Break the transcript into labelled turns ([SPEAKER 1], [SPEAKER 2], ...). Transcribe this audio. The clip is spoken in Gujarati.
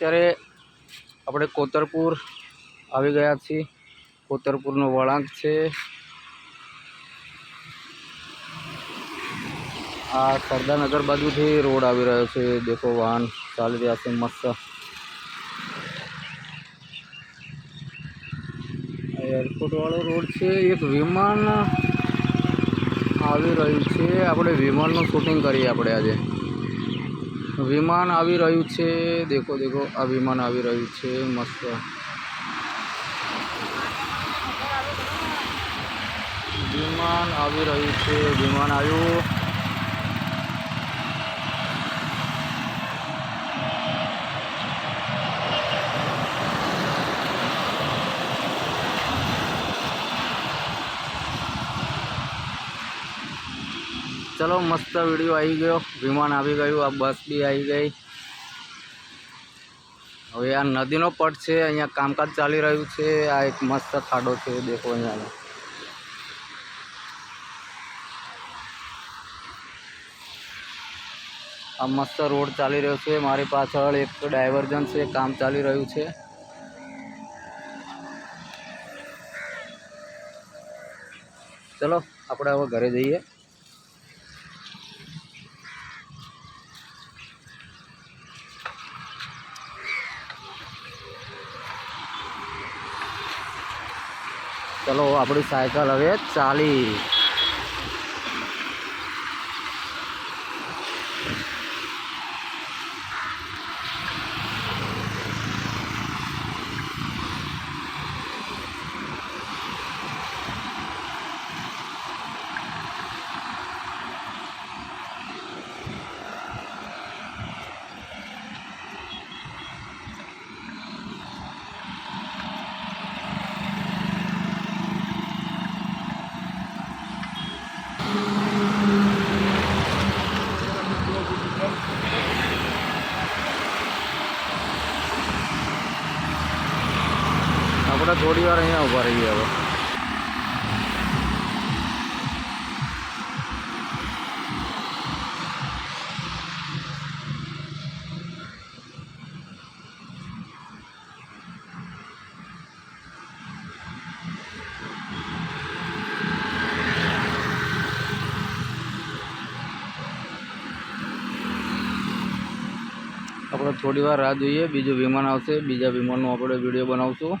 [SPEAKER 1] અત્યારે આપણે કોતરપુર આવી ગયા છીએ. કોતરપુરનો વળાંક છે. આ સરદારનગર બાજુથી રોડ આવી રહ્યો છે. દેખો વાહન ચાલી રહ્યા છે મસ્ત. એરપોર્ટવાળો રોડ છે. એક વિમાન આવી રહ્યું છે. આપણે વિમાનનું શૂટિંગ કરીએ આપણે આજે. વિમાન આવી રહ્યું છે. દેખો દેખો, આ વિમાન આવી રહ્યું છે. મસ્ત. વિમાન આવી રહ્યું છે. વિમાન આવ્યું. ચલો, મસ્ત વીડિયો આવી ગયો. વિમાન આવી ગયું, આ બસ બી આવી ગઈ. હવે આ નદીનો પટ છે, અહીંયા કામકાજ ચાલી રહ્યું છે. આ એક મસ્ત ખાડો છે, દેખો અહીંયા આ મસ્ત રોડ ચાલી રહ્યો છે. મારી પાછળ એક ડાયવર્જન છે, કામ ચાલી રહ્યું છે. ચલો, આપણે હવે ઘરે જઈએ. ચલો આપણી સાયકલ હવે ચાલી. આપણે થોડી વાર અહીંયા ઊભા રહીએ હવે. આપણે થોડી વાર રાહ જોઈએ, બીજું વિમાન આવશે, બીજા વિમાનનો આપણે વીડિયો બનાવશું.